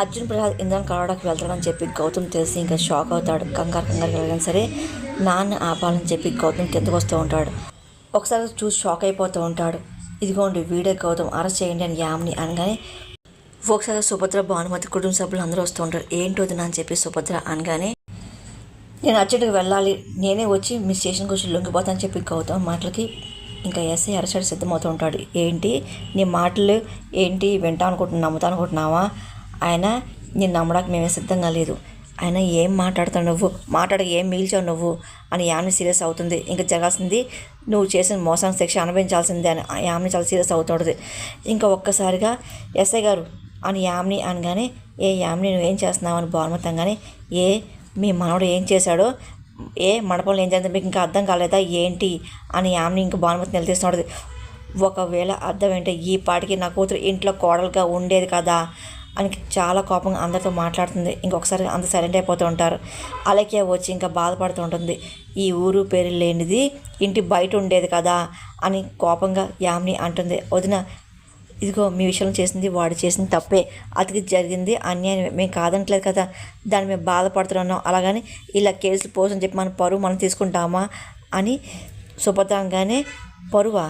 అర్జున్ ప్రసాద్ ఇంద్రన్ కలవడానికి వెళ్తాడని చెప్పి గౌతమ్ తెలిసి ఇంకా షాక్ అవుతాడు. కంగారు కంగారు వెళ్ళగానే సరే నాన్న ఆపాలని చెప్పి గౌతమ్ కిందకు వస్తూ ఉంటాడు. ఒకసారి చూసి షాక్ అయిపోతూ ఉంటాడు. ఇదిగోండి వీడే గౌతమ్ అరెస్ట్ చేయండి అని యామ్ని అనగానే ఒకసారి సుభద్ర భానుమతి కుటుంబ సభ్యులు అందరూ వస్తూ ఉంటారు. ఏంటి వదిన అని చెప్పి సుభద్ర అనగానే నేను అర్జెంట్గా వెళ్ళాలి. నేనే వచ్చి మీ స్టేషన్కి వచ్చి లొంగిపోతానని చెప్పి గౌతమ్ మాటలకి ఇంకా ఎస్ఐ అరెస్ట్ సిద్ధమవుతూ ఉంటాడు. ఏంటి? నీ మాటలు ఏంటి? వింటా అనుకుంటున్నా నమ్ముతా అనుకుంటున్నావా? ఆయన నేను నమ్మడానికి మేమే సిద్ధంగా లేదు. ఆయన ఏం మాట్లాడుతావు నువ్వు? మాట్లాడ ఏం మిగిల్చావు నువ్వు? అని యామ్ని సీరియస్ అవుతుంది. ఇంకా జరగాల్సింది నువ్వు చేసిన మోసానికి శిక్ష అనుభవించాల్సిందే అని యామ్ని చాలా సీరియస్ అవుతుంది ఇంకా ఒక్కసారిగా ఎస్ఐ గారు అని యామ్ని అనగానే ఏ యామ్ని నువ్వు ఏం చేస్తున్నావు అని బాగుమతంగానే ఏ మీ మనవడు ఏం చేశాడో ఏ మండపంలో ఏం జరిగిందో మీకు ఇంకా అర్థం కాలేదా ఏంటి అని యామ్ని ఇంకా భానుమతి నిలదీస్తున్నాడు. ఒకవేళ అర్థం ఏంటో ఈ పాటికి నా కూతురు ఇంట్లో కోడలుగా ఉండేది కదా అని చాలా కోపంగా అందరితో మాట్లాడుతుంది. ఇంకొకసారి అంత సైలెంట్ అయిపోతూ ఉంటారు. అలాగే వచ్చి ఇంకా బాధపడుతూ ఉంటుంది. ఈ ఊరు పేరు లేనిది ఇంటి బయట ఉండేది కదా అని కోపంగా యామిని అంటుంది. వదిన ఇదిగో మీ విషయంలో చేసింది వాడు చేసింది తప్పే. అతికి జరిగింది అన్యాయం మేము కాదనట్లేదు కదా. దాన్ని మేము బాధపడుతున్నాం. అలాగని ఇలా కేసులు పోసని చెప్పి మన పరువు మనం తీసుకుంటామా అని సుభద్రంగానే పరువా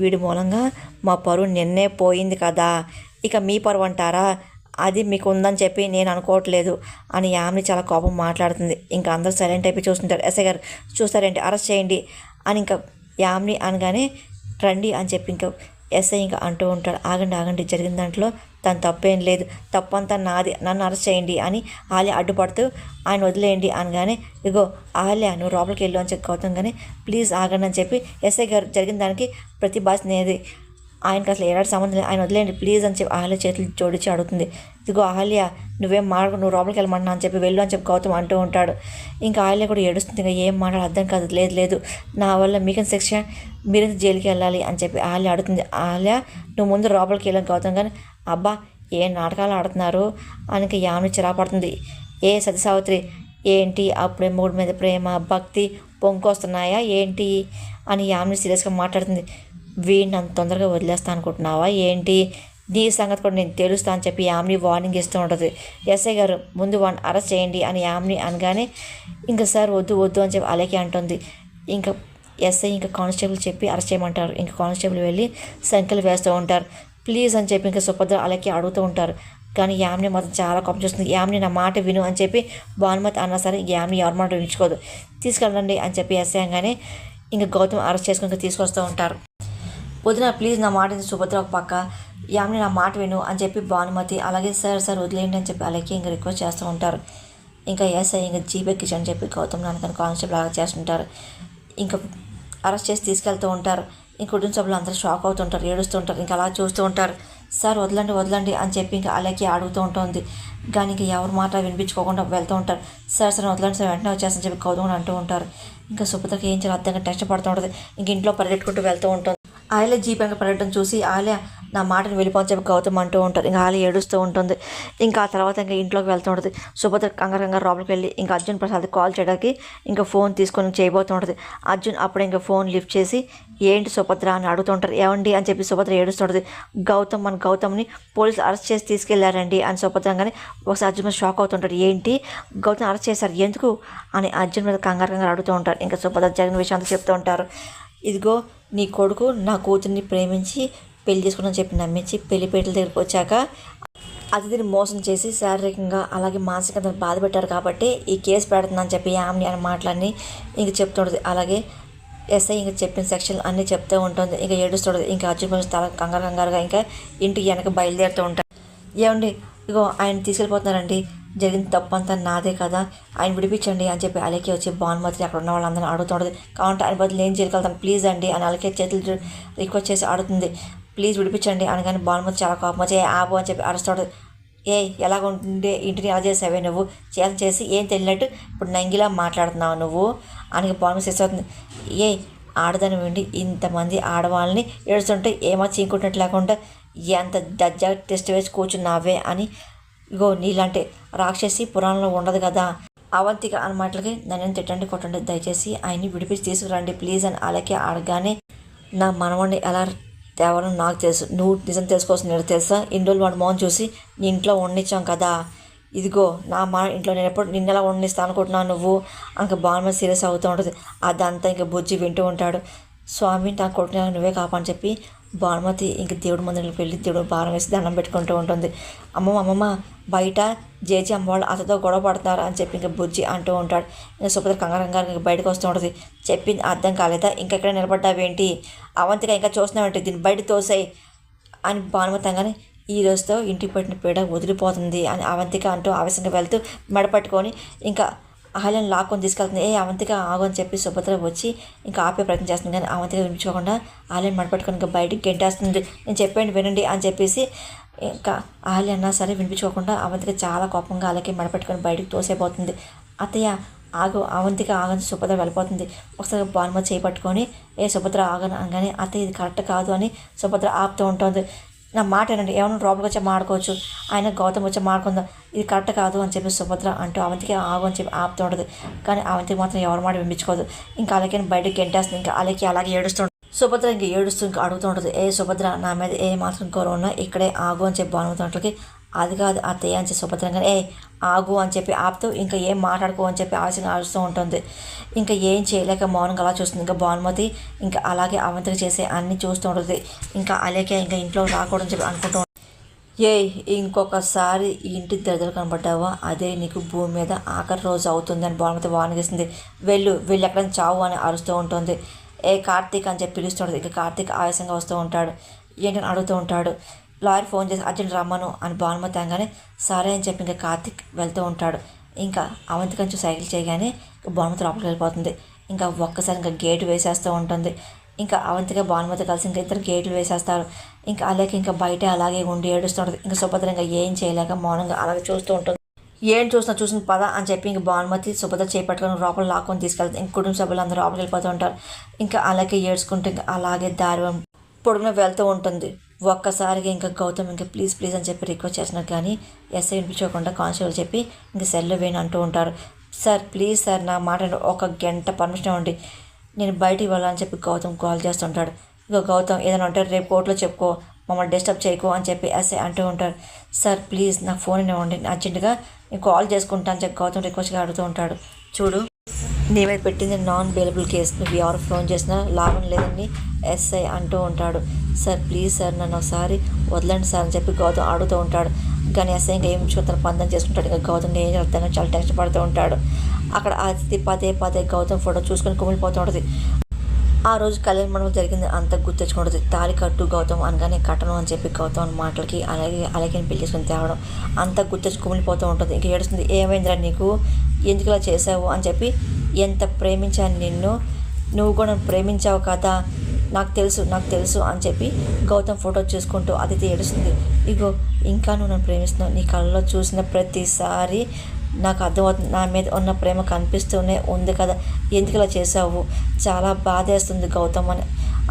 వీడి మూలంగా మా పరువు నిన్నే పోయింది కదా. ఇక మీ పరువు అంటారా? అది మీకు ఉందని చెప్పి నేను అనుకోవట్లేదు అని యామిని చాలా కోపం మాట్లాడుతుంది. ఇంకా అందరూ సైలెంట్ అయిపోయి చూస్తుంటారు. ఎస్ఐ గారు చూస్తారేంటి? అరెస్ట్ చేయండి అని ఇంకా యామిని అనగానే రండి అని చెప్పి ఇంకా ఎస్ఐ ఇంకా అంటూ ఉంటాడు. ఆగండి ఆగండి. జరిగిన దాంట్లో తను తప్పేం లేదు. తప్పంతా నాది. నన్ను అరెస్ట్ చేయండి అని ఆలయ అడ్డుపడుతూ ఆయన వదిలేయండి అనగానే ఇగో ఆలయ నువ్వు లోపలికి వెళ్ళు అని చెప్పి గౌతమ్ కానీ ప్లీజ్ ఆగండి అని చెప్పి ఎస్ఐ గారు జరిగిన దానికి ప్రతి బాస్ నేది. ఆయనకి అసలు ఎలాంటి సంబంధం లేదు. ఆయన వదిలేండి ప్లీజ్ అని చెప్పి అహల్య చేతులు జోడించి అడుగుతుంది. ఇదిగో ఆహల్య నువ్వేం మాట్లాడు నువ్వు లోపలికి వెళ్ళమన్నా అని చెప్పి వెళ్ళు అని చెప్పి గౌతమ్ అంటూ ఉంటాడు. ఇంకా ఆహల్య కూడా ఏడుస్తుంది ఇంకా ఏం మాట్లాడు అర్థం కాదు. లేదు లేదు నా వల్ల మీకని శిక్ష? మీరెంత జైలుకి వెళ్ళాలి అని చెప్పి ఆహల్య అడుగుతుంది. ఆహల్య నువ్వు ముందు లోపలికి వెళ్ళాను గౌతమ్ కానీ అబ్బా ఏ నాటకాలు ఆడుతున్నారు? అని యామిని చిరాపడుతుంది ఏ సతీ సావిత్రి ఏంటి అప్పుడే మూడు మీద ప్రేమ భక్తి పొంకొస్తున్నాయా ఏంటి? అని యామిని సీరియస్గా మాట్లాడుతుంది. వీడిని అంత తొందరగా వదిలేస్తా అనుకుంటున్నావా? ఏంటి? నీ సంగతి కూడా నేను తెలుస్తా అని చెప్పి యామిని వార్నింగ్ ఇస్తూ ఉంటుంది. ఎస్ఐ గారు ముందు వాడిని అరెస్ట్ చేయండి అని యామ్ని అనగానే ఇంకా సార్ వద్దు వద్దు అని చెప్పి అలాగే అంటుంది. ఇంకా ఎస్ఐ ఇంకా కానిస్టేబుల్ చెప్పి అరెస్ట్ చేయమంటారు. ఇంకా కానిస్టేబుల్ వెళ్ళి సంఖ్యలు వేస్తూ ఉంటారు. ప్లీజ్ అని చెప్పి ఇంకా సుభద్ర అలాగే అడుగుతూ ఉంటారు. కానీ యామ్ని మాత్రం చాలా కోపం చూస్తుంది. యామ్ని నా మాట విను అని చెప్పి భానుమతి అన్నా సరే యామిని ఎవరి మాట వినించుకోదు తీసుకెళ్ళండి అని చెప్పి ఎస్ఐ అనగానే ఇంకా గౌతమ్ అరెస్ట్ చేసుకుని ఇంకా తీసుకొస్తూ ఉంటారు. వదిన ప్లీజ్ నా మాట సుభద్ర ఒక పక్క యామిని నా మాట విను అని చెప్పి భానుమతి అలాగే సార్ సార్ వదిలేయండి అని చెప్పి అలాగే ఇంకా రిక్వెస్ట్ చేస్తూ ఉంటారు. ఇంకా ఎస్ఐ ఇంకా జీప్ ఎక్కించి అని చెప్పి గౌతమ్ నాన్నకని కానిస్టేబుల్ అలా చేస్తుంటారు. ఇంకా అరెస్ట్ చేసి తీసుకెళ్తూ ఉంటారు. ఇంక కుటుంబ సభ్యులు అందరూ షాక్ అవుతుంటారు ఏడుస్తుంటారు ఇంకా అలా చూస్తూ ఉంటారు. సార్ వదలండి వదలండి అని చెప్పి ఇంకా అలాగే అడుగుతూ ఉంటుంది. కానీ ఇంకా ఎవరి మాట వినిపించుకోకుండా వెళ్తూ ఉంటారు. సార్ సార్ వదలండి సార్ వెంటనే వచ్చేసని చెప్పి గౌతమ్ అంటూ ఉంటారు. ఇంకా సుభద్రకి ఏం చేయాలి అర్థంగా టెస్ట్ పడుతూ ఉంటుంది. ఇంక ఇంట్లో పరిగెట్టుకుంటూ వెళ్తూ ఉంటుంది. ఆలయ జీపంగా పడటం చూసి ఆలయ నా మాటను వెళ్ళిపోని చెప్పి గౌతమ్ అంటూ ఉంటారు ఇంకా ఆలయ ఏడుస్తూ ఉంటుంది. ఇంకా ఆ తర్వాత ఇంకా ఇంట్లోకి వెళ్తూ ఉంటుంది. సుభద్ర కంగారు కంగారు లోపలికి వెళ్ళి ఇంకా అర్జున్ ప్రసాద్ కాల్ చేయడానికి ఇంకా ఫోన్ తీసుకొని చేయబోతూ ఉంటుంది. అర్జున్ అప్పుడు ఇంకా ఫోన్ లిఫ్ట్ చేసి ఏంటి సుభద్ర? అని అడుగుతుంటారు ఏమండి అని చెప్పి సుభద్ర ఏడుస్తుంటుంది గౌతమ్ మన గౌతమ్ని పోలీసులు అరెస్ట్ చేసి తీసుకెళ్ళారండి అని సుభద్రంగానే ఒకసారి అర్జున్ మీద షాక్ అవుతుంటాడు ఏంటి? గౌతమ్ అరెస్ట్ చేశారు. ఎందుకు? అని అర్జున్ మీద కంగారు కంగారు అడుగుతూ ఉంటారు ఇంకా సుభద్ర జరిగిన విషయం అంతా చెప్తూ ఉంటారు. ఇదిగో నీ కొడుకు నా కూతుర్ని ప్రేమించి పెళ్ళి చేసుకుని చెప్పి నమ్మించి పెళ్ళిపేటల దగ్గరికి వచ్చాక అతిథిని మోసం చేసి శారీరకంగా అలాగే మానసికంగా బాధ పెట్టారు కాబట్టి ఈ కేసు పెడుతుందని చెప్పి ఆమెని అని మాటలన్నీ ఇంక చెప్తుంటుంది. అలాగే ఎస్ఐ ఇంక చెప్పిన సెక్షన్ అన్నీ చెప్తూ ఉంటుంది. ఇంకా ఏడుస్తుంటుంది. ఇంకా అర్జున్ కొంచెం తల కంగారు కంగారుగా ఇంకా ఇంటికి వెనక బయలుదేరుతూ ఉంటారు. ఏమండి? ఇగో ఆయన తీసుకెళ్ళిపోతున్నారండి. జరిగిన తప్పంతా నాదే కదా? ఆయన విడిపించండి అని చెప్పి అలకే వచ్చి భానుమతిని అక్కడ ఉన్న వాళ్ళందరినీ అడుగుతుంది కావాలంటే ఆయన బదులు ఏం చేయగలుగుతాం ప్లీజ్ అండి అని అలకే చేతులు రిక్వెస్ట్ చేసి అడుగుతుంది. ప్లీజ్ విడిపించండి అనగానే భానుమతి చాలా కోపం వచ్చి "ఏ, ఆపు అని చెప్పి అరుస్తాడు ఏ ఎలాగ ఉండే ఇంటిని ఎలా చేసావే నువ్వు? చేయాలని చేసి ఏం తెలియనట్టు ఇప్పుడు నంగిలా మాట్లాడుతున్నావు నువ్వు? అని భానుమతి చేస్తుంది ఏ ఆడదని వెండి ఇంతమంది ఆడవాళ్ళని ఏడుస్తుంటే ఏమో చీకుంటున్నట్టు లేకుండా ఎంత దజ్జా టెస్ట్ వేసి కూర్చున్నావే? అని ఇగో నీలాంటి రాక్షసి పురాణంలో ఉండదు కదా. అవంతిక అన్న మాటలకి నన్ను తిట్టండి కొట్టండి దయచేసి ఆయన్ని విడిపించి తీసుకురండి. ప్లీజ్ అని అలాగే అడగానే నా మనవాడిని ఎలా తేవడం నాకు తెలుసు. నువ్వు నిజం తెలుసుకోవాల్సిన నేను తెలుసా? ఇన్ని రోజులు వాడు మోహన్ చూసి నీ ఇంట్లో వండించాం కదా. ఇదిగో నా మా ఇంట్లో నేను ఎప్పుడు నిన్నెలా వండిస్తాను అనుకుంటున్నావు నువ్వు? ఇంకా బాగా సీరియస్ అవుతూ ఉంటుంది. అదంతా ఇంకా బుజ్జి వింటూ ఉంటాడు. స్వామి నా కొట్టిన నువ్వే కాపని చెప్పి భానుమతి ఇంక దేవుడి మందిరానికి వెళ్ళి దేవుడు భారం వేసి దండం పెట్టుకుంటూ ఉంటుంది. అమ్మమ్మ అమ్మమ్మ బయట జేజీ అమ్మ వాళ్ళు అతతో గొడవ పడతారు అని చెప్పి ఇంకా బుజ్జి అంటూ ఉంటాడు. ఇంకా సుభద్ర కంగారంగా ఇంకా బయటకు వస్తూ ఉంటుంది. చెప్పింది అర్థం కాలేదా? ఇంకెక్కడ నిలబడ్డావేంటి? అవంతిగా ఇంకా చూస్తున్నావేంటి దీన్ని బయట తోసాయి అని భానుమతి అనగానే ఈ రోజుతో ఇంటికి పట్టిన పీడ వదిలిపోతుంది అని అవంతిక అంటూ ఆవేశంగా వెళ్తూ మెడపట్టుకొని ఇంకా అహల్యను లాక్కొని తీసుకెళ్తుంది. ఏ అవంతిక ఆగు అని చెప్పి సుభద్ర వచ్చి ఇంకా ఆపే ప్రయత్నం చేస్తుంది. కానీ అవంతిక వినిపించుకోకుండా అహల్యను మడపట్టుకొని ఇంకా బయటికి గెంటేస్తుంది. నేను చెప్పండి వినండి అని చెప్పేసి ఇంకా అహల్య అన్నా సరే వినిపించుకోకుండా అవంతిక చాలా కోపంగా అలాగే మడపెట్టుకొని బయటికి తోసేపోతుంది. అత్తయ్య ఆగు అవంతిక ఆగని సుభద్ర వెళ్ళిపోతుంది. ఒకసారి బాణమ చేయి పట్టుకొని ఏ సుభద్ర ఆగను అనగానే అత్తయ్య ఇది కరెక్ట్ కాదు అని సుభద్ర ఆపుతూ ఉంటుంది. నా మాట ఏంటంటే ఏమైనా లోపలికి వచ్చి మాడుకోవచ్చు ఆయన గౌతమ్ వచ్చి మాడుకుందా ఇది కరెక్ట్ కాదు అని చెప్పి సుభద్ర అంటూ అవంతికి ఆగు అని చెప్పి ఆపుతూ ఉంటుంది. కానీ అవంతికి మాత్రం ఎవరి మాట వినిపించుకోదు. ఇంకా అలాగే బయటకు గెంటేస్తుంది. ఇంకా అలాగే అలాగే ఏడుస్తుంది సుభద్ర ఇంక ఏడుస్తూ ఇంకా అడుగుతూ ఉంటుంది. ఏ సుభద్ర నా మీద ఏ మాత్రం గౌరవం ఉన్నా ఇక్కడే ఆగు అని చెప్పి భానుమతున్నట్లకి అది కాదు అత్తయ్య అని చెప్పి సుభద్రంగా ఏ ఆగు అని చెప్పి ఆపుతూ ఇంకా ఏం మాట్లాడుకో అని చెప్పి ఆలస్యంగా ఆలోచిస్తూ ఉంటుంది. ఇంకా ఏం చేయలేక మౌనంగా అలా చూస్తుంది. ఇంకా భానుమతి ఇంకా అలాగే అవంతికి చేసే అన్ని చూస్తూ ఉంటుంది. ఇంకా అలాగే ఇంకా ఇంట్లో రాకూడదని చెప్పి అనుకుంటూ ఏ ఇంకొకసారి ఈ ఇంటి దగ్గర కనబడ్డావా? అదే నీకు భూమి మీద ఆఖరి రోజు అవుతుంది అని భానుమతి వానిగిస్తుంది వెళ్ళు వెళ్ళి ఎక్కడ చావు అని అరుస్తూ ఉంటుంది. ఏ కార్తీక్ అని చెప్పి పిలుస్తుంటుంది ఇంకా కార్తీక్ ఆవేశంగా వస్తూ ఉంటాడు. ఏంటని అడుగుతూ ఉంటాడు. లాయర్ ఫోన్ చేసి అర్జెంట్ రమ్మను అని భానుమతి అనగానే సరే అని చెప్పి ఇంకా కార్తిక్ వెళ్తూ ఉంటాడు. ఇంకా అవంతి కొంచెం సైకిల్ చేయగానే భానుమతి లోపలికి వెళ్ళిపోతుంది. ఇంకా ఒక్కసారి ఇంకా గేటు వేసేస్తూ ఉంటుంది. ఇంకా అవంతిగా భానుమతి కలిసి ఇంకా ఇద్దరు గేట్లు వేసేస్తారు. ఇంకా అలాగే ఇంకా బయట అలాగే ఉండి ఏడుస్తుంటుంది ఇంకా సుభద్ర ఇంకా ఏం చేయలేక మౌనంగా అలాగే చూస్తూ ఉంటుంది. ఏం చూసినా చూసిన పద అని చెప్పి ఇంక భానుమతి సుభద్ర చేపట్టుకొని లోపల లాక్కొని తీసుకెళ్తారు ఇంక కుటుంబ సభ్యులు అందరూ లోపలికి వెళ్ళిపోతూ ఉంటారు. ఇంకా అలాగే ఏడ్చుకుంటూ ఇంకా అలాగే దారి పొడుగున వెళ్తూ ఉంటుంది. ఒక్కసారిగా ఇంకా గౌతమ్ ఇంకా ప్లీజ్ ప్లీజ్ అని చెప్పి రిక్వెస్ట్ చేస్తున్నారు కానీ ఎస్ఐ వినిపించకుండా కానిస్టేబుల్ చెప్పి ఇంకా సెల్ వేయని అంటూ ఉంటారు సార్ ప్లీజ్ సార్ నా మాట ఒక గంట పర్మిషన్ ఇవ్వండి. నేను బయటికి వెళ్ళాలని చెప్పి గౌతమ్ కాల్ చేస్తుంటాడు. ఇక గౌతమ్ ఏదైనా ఉంటే రేపు కోర్టులో చెప్పుకో. మమ్మల్ని డిస్టర్బ్ చేయకో అని చెప్పి ఎస్ఐ అంటూ ఉంటారు సార్ ప్లీజ్ నా ఫోన్ ఇవ్వండి. అర్జెంటుగా నేను కాల్ చేసుకుంటాను అని చెప్పి గౌతమ్ రిక్వెస్ట్గా అడుగుతూ ఉంటాడు. చూడు నీ పెట్టింది నాన్ బెయిలబుల్ కేసు నువ్వు ఎవరు ఫోన్ చేసినా లాభం లేదని ఎస్ఐ అంటూ ఉంటాడు. సార్ ప్లీజ్ సార్ నన్ను ఒకసారి వదలండి సార్ అని చెప్పి గౌతమ్ అడుగుతూ ఉంటాడు. కానీ ఎస్ఐ ఇంకా ఏం తన పందం చేసుకుంటాడు. ఇంకా గౌతమ్ ఏం చేస్తానో చాలా టెన్షన్ పడుతూ ఉంటాడు. అక్కడ అతిథి పదే పదే గౌతమ్ ఫోటో చూసుకొని కుమిలిపోతూ ఉంటుంది. ఆ రోజు కళ్యాణ మండపం జరిగింది. అంత గుర్తెచ్చుకుంటుంది తాళి కట్టు గౌతమ్ అనగానే కట్టను అని చెప్పి గౌతమ్ మాటలకి అలాగే అలాగే పెళ్ళి తేవడం. అంత గుర్తెచ్చు కుమిలిపోతూ ఉంటుంది. ఇంకా ఏడుస్తుంది. ఏమైందిరా నీకు? ఎందుకు ఇలా చేసావు? అని చెప్పి ఎంత ప్రేమించాను నిన్ను? నువ్వు కూడా ప్రేమించావు కదా. నాకు తెలుసు నాకు తెలుసు అని చెప్పి గౌతమ్ ఫోటో చూసుకుంటూ అదితి ఏడుస్తుంది. ఇగో ఇంకా నువ్వు నన్ను ప్రేమిస్తున్నావు. నీ కళ్ళలో చూసిన ప్రతిసారి నాకు అర్థమవుతుంది. నా మీద ఉన్న ప్రేమ కనిపిస్తూనే ఉంది కదా. ఎందుకు ఇలా చేసావు చాలా బాధేస్తుంది గౌతమ్ అని.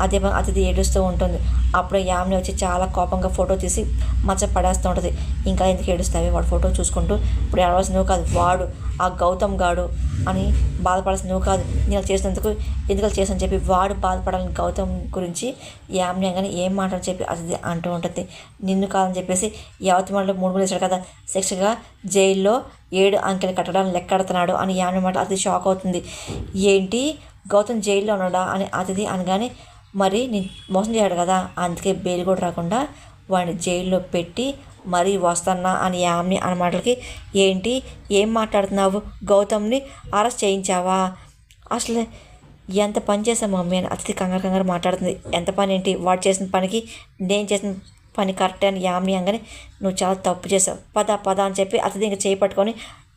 అదే అతిథి ఏడుస్తూ ఉంటుంది. అప్పుడు యామిని వచ్చి చాలా కోపంగా ఫోటో తీసి మచ్చ పడేస్తూ ఉంటుంది. ఇంకా ఎందుకు ఏడుస్తావి? వాడు ఫోటో చూసుకుంటూ ఇప్పుడు ఏడవలసిన నువ్వు కాదు వాడు ఆ గౌతమ్ గాడు అని బాధపడాల్సిన నువ్వు కాదు. నేను చేసినందుకు ఎందుకు చేసాను చెప్పి వాడు బాధపడాలని గౌతమ్ గురించి యామిని అనగానే ఏం మాట్లాడని చెప్పి అతిథి అంటూ ఉంటుంది. నిన్ను కాదని చెప్పేసి యావత్ మూడు మూడు వేసాడు కదా. శిక్షగా జైల్లో ఏడు అంకెలు కట్టడానికి లెక్కడుతున్నాడు అని యామిని మాట అతిథి షాక్ అవుతుంది. ఏంటి? గౌతమ్ జైల్లో ఉన్నాడా? అని అతిథి అనగానే మరి నేను మోసం చేయడు కదా అందుకే బెయిల్ కూడా రాకుండా వాడిని జైల్లో పెట్టి మరీ వస్తానా అని యామ్ని అన్న మాటలకి ఏంటి? ఏం మాట్లాడుతున్నావు? గౌతమ్ని అరెస్ట్ చేయించావా? అసలు ఎంత పని చేసావు మమ్మీ? అని అతిథి కంగారు కంగారు మాట్లాడుతుంది. ఎంత పని ఏంటి? వాడు చేసిన పనికి నేను చేసిన పని కరెక్ట్ అని యామ్ని అనగానే నువ్వు చాలా తప్పు చేసావు పద పద అని చెప్పి అతిథి ఇంకా చేయి పట్టుకొని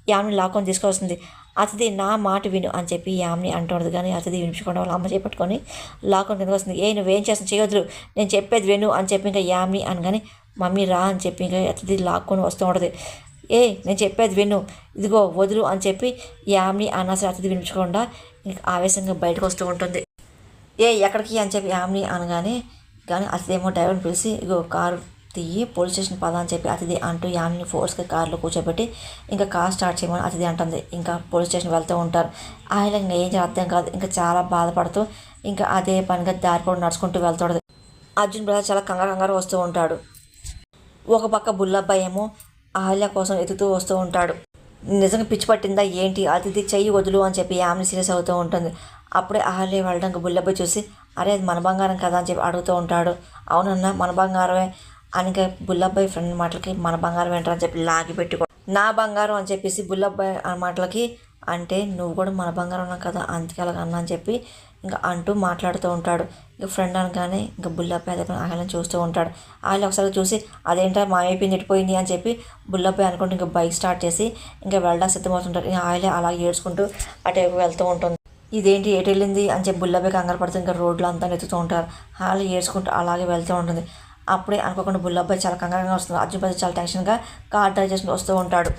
యామ్ని లాక్కొని తీసుకొస్తుంది. అతిథి నా మాట విను అని చెప్పి యామిని అంటున్నది కానీ అతిథి వినిపించకుండా వాళ్ళ అమ్మ చేపట్టుకొని లాక్కొని కిందకు వస్తుంది. ఏ నువ్వేం చేస్తాను చేయొద్దు నేను చెప్పేది విను అని చెప్పి ఇంకా యామిని అనగానే మమ్మీ రా అని చెప్పి ఇంకా అతిథి లాక్కొని వస్తూ ఉంటుంది. ఏ నేను చెప్పేది విను. ఇదిగో వదులు అని చెప్పి యామిని అన్నా అతిథి వినిపించకుండా ఇంకా ఆవేశంగా బయటకు వస్తూ ఉంటుంది. ఏ ఎక్కడికి అని చెప్పి యామ్ని అనగానే కానీ అతిథేమో డ్రైవర్ని పిలిచి ఇగో కారు తీయి పోలీస్ స్టేషన్ పదా అని చెప్పి అతిథి అంటూ యామిని ఫోర్స్గా కారులో కూర్చోబెట్టి ఇంకా కార్ స్టార్ట్ చేయమని అతిథి అంటుంది. ఇంకా పోలీస్ స్టేషన్ వెళ్తూ ఉంటారు. ఆయన ఇంకా ఏం అర్థం కాదు. ఇంకా చాలా బాధపడుతూ ఇంకా అదే పనిగా దారిపోవడం నడుచుకుంటూ వెళ్తాడు. అర్జున్ బ్రదర్ చాలా కంగారు కంగారు వస్తూ ఉంటాడు. ఒక పక్క బుల్లబ్బాయి ఏమో అహల్య కోసం ఎదుగుతూ వస్తూ ఉంటాడు. నిజంగా పిచ్చి పట్టిందా ఏంటి? అతిథి చెయ్యి వదులు అని చెప్పి ఆమె సీరియస్ అవుతూ ఉంటుంది. అప్పుడే అహల్య వెళ్ళడానికి బుల్లబ్బాయి చూసి అరే అది మన బంగారం కదా? అని చెప్పి అడుగుతూ ఉంటాడు. అవునన్నా మన బంగారమే. అని బుల్లబ్బాయి ఫ్రెండ్ మాటలకి మన బంగారం ఏంటని చెప్పి లాగి పెట్టుకో నా బంగారం అని చెప్పేసి బుల్లబ్బాయి మాటలకి అంటే నువ్వు కూడా మన బంగారం ఉన్నావు కదా అందుకే అలాగ అన్నా అని చెప్పి ఇంకా అంటూ మాట్లాడుతూ ఉంటాడు. ఇంకా ఫ్రెండ్ అనగానే ఇంకా బుల్లబ్బాయి దగ్గర ఆయన చూస్తూ ఉంటాడు. ఆయన ఒకసారి చూసి అదేంటో మాయైపోయింది ఎట్టిపోయింది అని చెప్పి బుల్లబ్బాయి అనుకుంటూ ఇంకా బైక్ స్టార్ట్ చేసి ఇంకా వెళ్ళడం సిద్ధమవుతుంటారు ఇంకా ఆయిలే అలా ఏడ్చుకుంటూ అటు వెళ్తూ ఉంటుంది. ఇదేంటి ఎటు వెళ్ళింది? అని చెప్పి బుల్లబ్బాయి కంగారు పడుతూ ఇంకా రోడ్లు అంతా నెత్తుతూ ఉంటారు. వాళ్ళు ఏడ్చుకుంటూ అలాగే వెళ్తూ ఉంటుంది. అప్పుడే అనుకోకుండా బుల్లబ్బాయి చాలా కంగారుగా వస్తుంది అర్జున్ పది చాలా టెన్షన్గా కార్ డ్రైవ్ చేసుకుని వస్తూ ఉంటాడు.